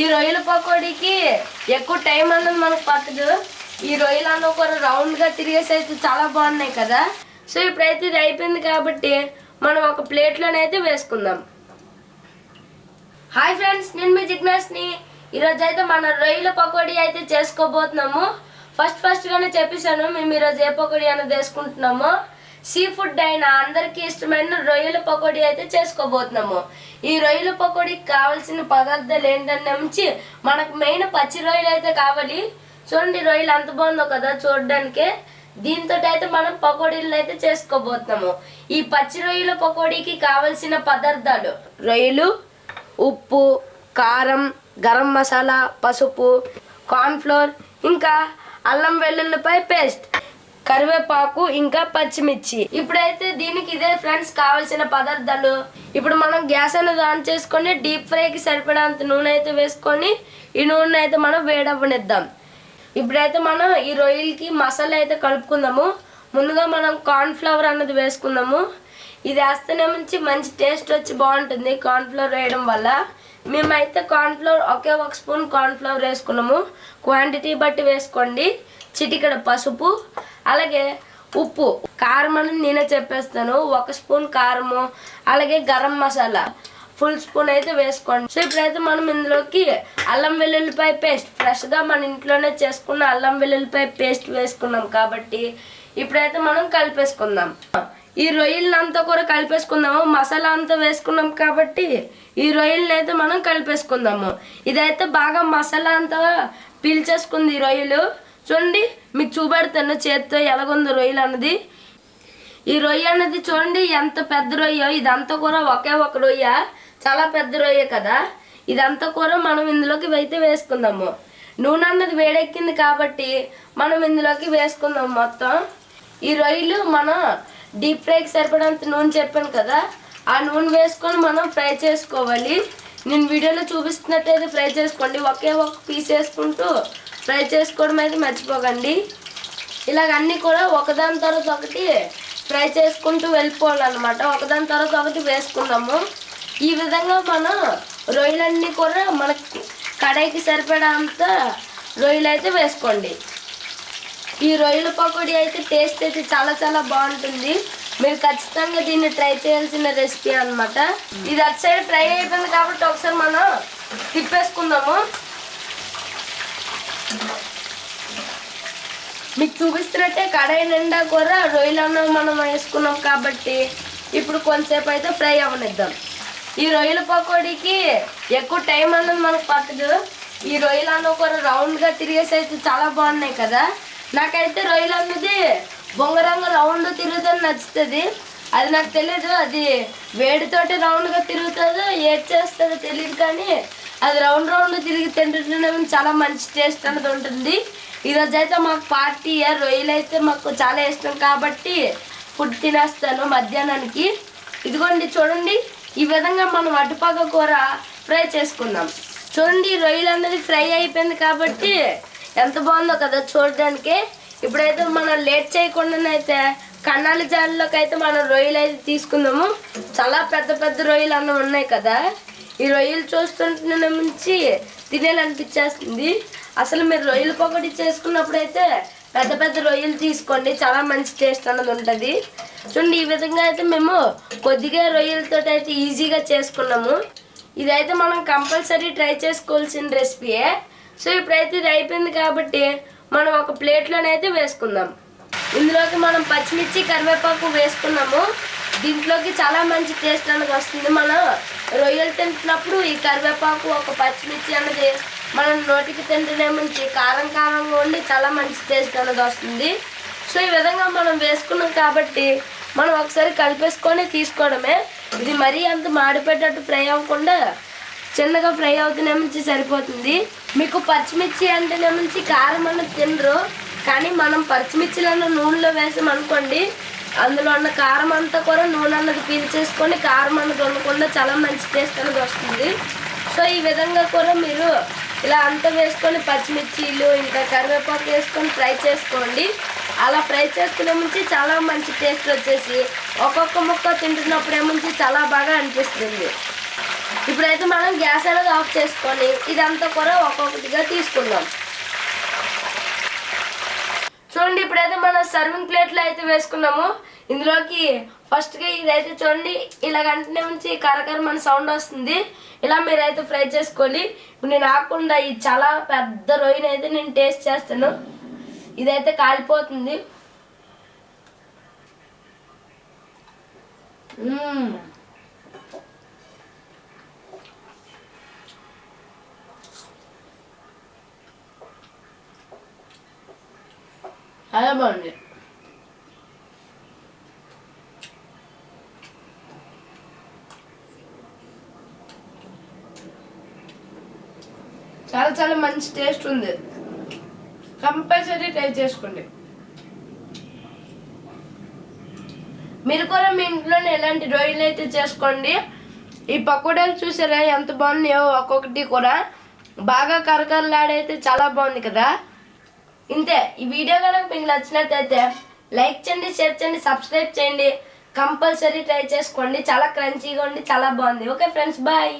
ఈ రొయ్యల పకోడీకి ఎక్కువ టైం అన్నది మనకు పట్టదు. ఈ రొయ్యలు అన్న ఒక రౌండ్గా తిరిగేసి అయితే చాలా బాగున్నాయి కదా. సో ఇప్పుడైతే ఇది అయిపోయింది కాబట్టి మనం ఒక ప్లేట్లోనైతే వేసుకుందాం. హాయ్ ఫ్రెండ్స్ నేను మీ జిజ్ఞాస్ని. ఈరోజు అయితే మన రొయ్యల పకోడీ అయితే చేసుకోబోతున్నాము. ఫస్ట్ ఫస్ట్గానే చెప్పేశాను మేము ఈరోజు ఏ పకోడీ అనేది వేసుకుంటున్నాము. సీ ఫుడ్ అయిన అందరికీ ఇష్టమైన రొయ్యల పకోడీ అయితే చేసుకోబోతున్నాము. ఈ రొయ్యల పకోడీకి కావాల్సిన పదార్థాలు ఏంటంటే నుంచి మనకు మెయిన్ పచ్చి రొయ్యలు అయితే కావాలి. చూడండి రొయ్యలు అంత బాగుందో కదా చూడడానికి. దీంతో అయితే మనం పకోడీలు అయితే చేసుకోబోతున్నాము. ఈ పచ్చి రొయ్యల పకోడీకి కావలసిన పదార్థాలు రొయ్యలు ఉప్పు కారం గరం మసాలా పసుపు కార్న్ఫ్లోర్ ఇంకా అల్లం వెల్లుల్లిపై పేస్ట్. కరివేపాకు ఇంకా పచ్చిమిర్చి. ఇప్పుడైతే దీనికి ఇదే ఫ్రెండ్స్ కావాల్సిన పదార్థాలు. ఇప్పుడు మనం గ్యాస్ అనేది ఆన్ చేసుకొని డీప్ ఫ్రైకి సరిపడేంత నూనె అయితే వేసుకొని ఈ నూనె అయితే మనం వేడవ్వనిద్దాం. ఇప్పుడైతే మనం ఈ రొయ్యలకి మసాలా అయితే కలుపుకుందాము. ముందుగా మనం కార్న్ ఫ్లవర్ అన్నది వేసుకుందాము. ఇది వేస్తేనే మంచి మంచి టేస్ట్ వచ్చి బాగుంటుంది కార్న్ఫ్లవర్ వేయడం వల్ల. మేమైతే కార్న్ఫ్లవర్ ఒకే ఒక స్పూన్ కార్న్ ఫ్లవర్ వేసుకున్నాము. క్వాంటిటీ బట్టి వేసుకోండి. చిటికడ పసుపు అలాగే ఉప్పు. కారం అని నేనే చెప్పేస్తాను. ఒక స్పూన్ కారము అలాగే గరం మసాలా. ఫుల్ స్పూన్ అయితే వేసుకోండి. సో ఇప్పుడైతే మనం ఇందులోకి అల్లం వెల్లుల్లిపాయ పేస్ట్. ఫ్రెష్గా మన ఇంట్లోనే చేసుకున్న అల్లం వెల్లుల్లిపాయ పేస్ట్ వేసుకున్నాం కాబట్టి ఇప్పుడైతే మనం కలిపేసుకుందాం. ఈ రొయ్యలను అంతా కూడా కలిపేసుకుందాము మసాలా అంతా వేసుకున్నాం కాబట్టి ఈ రొయ్యలను అయితే మనం కలిపేసుకుందాము. ఇదైతే బాగా మసాలా అంతా పీల్చేసుకుంది ఈ రొయ్యలు. చూడండి మీకు చూపెడతాను చేత్తో ఎలాగుంది రొయ్యలు అన్నది. ఈ రొయ్య అన్నది చూడండి ఎంత పెద్ద రొయ్య. ఇదంతా కూడా ఒకే ఒక రొయ్య. చాలా పెద్ద రొయ్య కదా. ఇదంతా కూడా మనం ఇందులోకి అయితే వేసుకుందాము. నూనె అన్నది వేడెక్కింది కాబట్టి మనం ఇందులోకి వేసుకుందాం మొత్తం. ఈ రొయ్యలు మనం డీప్ ఫ్రైకి సరిపడంత నూనె చెప్పాను కదా ఆ నూనె వేసుకొని మనం ఫ్రై చేసుకోవాలి. నేను వీడియోలో చూపిస్తున్నట్టయితే ఫ్రై చేసుకోండి. ఒకే ఒక పీస్ వేసుకుంటూ ఫ్రై చేసుకోవడం అయితే మర్చిపోకండి. ఇలాగ అన్నీ కూడా ఒకదాని తర్వాత ఒకటి ఫ్రై చేసుకుంటూ వెళ్ళిపోవాలన్నమాట. ఒకదాని తర్వాత ఒకటి వేసుకుందాము. ఈ విధంగా మనం రొయ్యలన్నీ కూడా మనకి కడాయికి సరిపడంత రొయ్యలు అయితే వేసుకోండి. ఈ రొయ్యల పకోడీ అయితే టేస్ట్ అయితే చాలా చాలా బాగుంటుంది. మీరు ఖచ్చితంగా దీన్ని ట్రై చేయాల్సిన రెసిపీ అన్నమాట. ఇది అటు సైడ్ ఫ్రై అయిపోయింది కాబట్టి ఒకసారి మనం తిప్పేసుకుందాము. మీకు చూపిస్తున్నట్టే కడాయి నిండా కూడా రొయ్యలు అన్నం మనం వేసుకున్నాం కాబట్టి ఇప్పుడు కొంతసేపు అయితే ఫ్రై అవ్వనిద్దాం ఈ రొయ్యల పకోడీకి ఎక్కువ టైం అన్నది మనకు పట్టదు. ఈ రొయ్యలు అన్న ఒక రౌండ్గా తిరిగేసి అయితే చాలా బాగున్నాయి కదా. నాకైతే రొయ్యలు అన్నది బొంగరంగా రౌండ్ తిరుగుతుంది నచ్చుతుంది. అది నాకు తెలియదు అది వేడితోటి రౌండ్గా తిరుగుతుందో ఏది చేస్తుందో తెలియదు కానీ అది రౌండ్ రౌండ్ తిరిగి తింటుంటేనే చాలా మంచి టేస్ట్ అనేది ఉంటుంది. ఈరోజు అయితే మాకు పార్టీ రొయ్యలు అయితే మాకు చాలా ఇష్టం కాబట్టి ఫుడ్ తినేస్తాను మధ్యాహ్నానికి. ఇదిగోండి చూడండి ఈ విధంగా మనం అటుపక్క కూర ఫ్రై చేసుకుందాం. చూడండి రొయ్యలు అనేది ఫ్రై అయిపోయింది కాబట్టి ఎంత బాగుందో కదా చూడడానికి. ఇప్పుడైతే మనం లేట్ చేయకుండానైతే కన్నాల జాలలోకి అయితే మనం రొయ్యలు అయితే తీసుకుందాము. చాలా పెద్ద పెద్ద రొయ్యలు అన్న ఉన్నాయి కదా. ఈ రొయ్యలు చూస్తుంటే నుంచి తినేయాలనిపించేస్తుంది. అసలు మీరు రొయ్యలు పొగడి చేసుకున్నప్పుడు అయితే పెద్ద పెద్ద రొయ్యలు తీసుకోండి. చాలా మంచి టేస్ట్ అన్నది ఉంటుంది. చూడండి ఈ విధంగా అయితే మేము కొద్దిగా రొయ్యలతో అయితే ఈజీగా చేసుకున్నాము. ఇదైతే మనం కంపల్సరీ ట్రై చేసుకోవాల్సిన రెసిపీయే. సో ఇప్పుడైతే ఇది అయిపోయింది కాబట్టి మనం ఒక ప్లేట్లోనైతే వేసుకుందాం. ఇందులోకి మనం పచ్చిమిర్చి కరివేపాకు వేసుకున్నాము. దీంట్లోకి చాలా మంచి టేస్ట్ అనేది వస్తుంది. మనం రొయ్యలు తింటున్నప్పుడు ఈ కరివేపాకు ఒక పచ్చిమిర్చి అన్నది మనం నోటికి తింటేనే మంచి కారం కారంగా ఉండి చాలా మంచి టేస్ట్ అనేది వస్తుంది. సో ఈ విధంగా మనం వేసుకున్నాం కాబట్టి మనం ఒకసారి కలిపేసుకొని తీసుకోవడమే. ఇది మరీ అంత మాడిపెట్టేట్టు ఫ్రై అవ్వకుండా చిన్నగా ఫ్రై అవుతూనే నుంచి సరిపోతుంది. మీకు పచ్చిమిర్చి అంటేనే నుంచి కారం అన్నది తినరు. కానీ మనం పచ్చిమిర్చిలను నూనెలో వేసాం అనుకోండి అందులో ఉన్న కారం అంతా కూడా నూనె అన్నది పీల్చేసుకొని కారం అన్నది ఉండకుండా చాలా మంచి టేస్ట్ అనేది వస్తుంది. సో ఈ విధంగా కూడా మీరు ఇలా అంతా వేసుకొని పచ్చిమిర్చిలు ఇంకా కరివేపాకు వేసుకొని ఫ్రై చేసుకోండి. అలా ఫ్రై చేసుకునే ముంచి చాలా మంచి టేస్ట్ వచ్చేసి ఒక్కొక్క ముక్క తింటున్నప్పుడు ఏముంచి చాలా బాగా అనిపిస్తుంది. ఇప్పుడైతే మనం గ్యాస్ అనేది ఆఫ్ చేసుకొని ఇదంతా కూడా ఒక్కొక్కటిగా తీసుకుందాం. చూడండి ఇప్పుడైతే మనం సర్వింగ్ ప్లేట్లో అయితే వేసుకున్నాము. ఇందులోకి ఫస్ట్గా ఇదైతే చూడండి ఇలా గంటనే ఉంచి కరకర మన సౌండ్ వస్తుంది. ఇలా మీరైతే ఫ్రై చేసుకోండి ఇప్పుడు నేను ఆకుండా ఇది చాలా పెద్ద రొయ్యని అయితే నేను టేస్ట్ చేస్తాను. ఇదైతే కాలిపోతుంది. బాగుంది చాలా చాలా మంచి టేస్ట్ ఉంది. కంపల్సరీ ట్రై చేసుకోండి. మీరు కూడా మీ ఇంట్లోనే ఎలాంటి రొయ్యలు అయితే చేసుకోండి. ఈ పకోడాలు చూసారా ఎంత బాగున్నాయో ఒక్కొక్కటి కూడా. బాగా కరకరలాడైతే చాలా బాగుంది కదా. ఇంతే. ఈ వీడియో కనుక మీకు నచ్చినట్టయితే లైక్ చేయండి షేర్ చేయండి సబ్స్క్రైబ్ చేయండి. కంపల్సరీ ట్రై చేసుకోండి. చాలా క్రంచీగా ఉండి చాలా బాగుంది. Okay friends bye.